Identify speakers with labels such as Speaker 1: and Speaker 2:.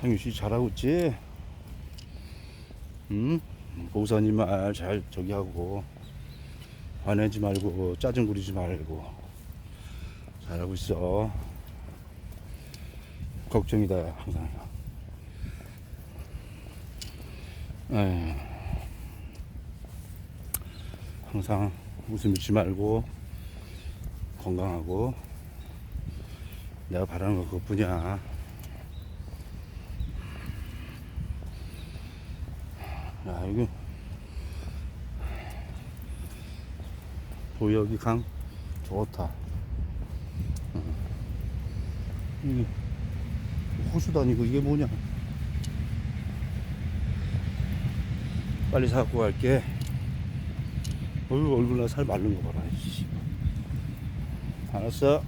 Speaker 1: 상유씨 잘하고 있지? 응? 보사님 말 잘 저기 하고 화내지 말고 짜증 부리지 말고 잘하고 있어 걱정이다 항상 에휴. 항상 웃음 잃지 말고 건강하고 내가 바라는 거 그것뿐이야 야 이거. 도여기 강? 좋다. 어. 이게 호수도 아니고 이게 뭐냐? 빨리 사갖고 갈게. 어휴 얼굴 나 살 마른 거 봐라. 알았어